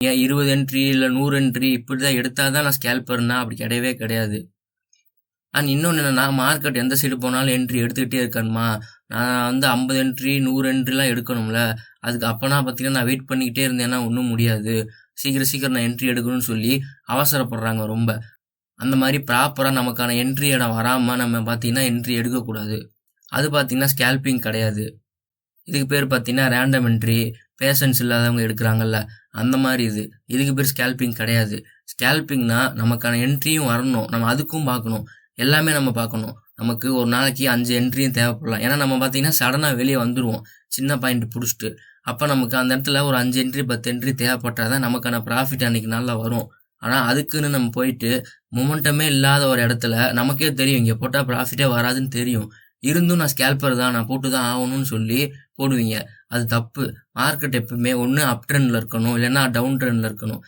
ஏன் இருபது என்ட்ரி இல்லை நூறு என்ட்ரி இப்படி தான் எடுத்தால் தான் நான் ஸ்கேல்பர்னா அப்படி கிடையவே கிடையாது. அண்ட் இன்னொன்று நான் மார்க்கெட் எந்த சைடு போனாலும் என்ட்ரி எடுத்துக்கிட்டே இருக்கணுமா? நான் வந்து ஐம்பது என்ட்ரி நூறு என்ட்ரிலாம் எடுக்கணும்ல. அதுக்கு அப்போனா பார்த்தீங்கன்னா நான் வெயிட் பண்ணிக்கிட்டே இருந்தேன்னா ஒன்றும் முடியாது. சீக்கிரம் சீக்கிரம் நான் என்ட்ரி எடுக்கணும்னு சொல்லி அவசரப்படுறாங்க ரொம்ப. அந்த மாதிரி ப்ராப்பராக நமக்கான என்ட்ரி இடம் வராமல் நம்ம பார்த்தீங்கன்னா என்ட்ரி எடுக்கக்கூடாது. அது பார்த்தீங்கன்னா ஸ்கேல்பிங் கிடையாது. இதுக்கு பேர் பார்த்தீங்கன்னா ரேண்டம் என்ட்ரி பேஷன்ஸ் இல்லாதவங்க எடுக்கிறாங்கல்ல அந்த மாதிரி இது. இதுக்கு பேர் ஸ்கேல்பிங் கிடையாது. ஸ்கேல்பிங்னா நமக்கான என்ட்ரியும் வரணும். நம்ம அதுக்கும் பார்க்கணும். எல்லாமே நம்ம பார்க்கணும். நமக்கு ஒரு நாளைக்கு அஞ்சு என்ட்ரியும் தேவைப்படலாம். ஏன்னா நம்ம பார்த்தீங்கன்னா சடனாக வெளியே வந்துடுவோம் சின்ன பாயிண்ட் பிடிச்சிட்டு. அப்போ நமக்கு அந்த இடத்துல ஒரு அஞ்சு என்ட்ரி பத்து என்ட்ரி தேவைப்பட்டால் தான் நமக்கான ப்ராஃபிட் அன்னைக்கு நல்லா வரும். ஆனால் அதுக்குன்னு நம்ம போயிட்டு மொமெண்டமே இல்லாத ஒரு இடத்துல நமக்கே தெரியும் இங்கே போட்டால் ப்ராஃபிட்டே வராதுன்னு தெரியும். இருந்தும் நான் ஸ்கேல்பர் தான். நான் போட்டு தான் ஆகணும்னு சொல்லி போடுவீங்க. அது தப்பு. மார்க்கெட் எப்பவுமே ஒன்று அப் ட்ரெண்டில் இருக்கணும் இல்லைன்னா டவுன் ட்ரெண்டில் இருக்கணும்.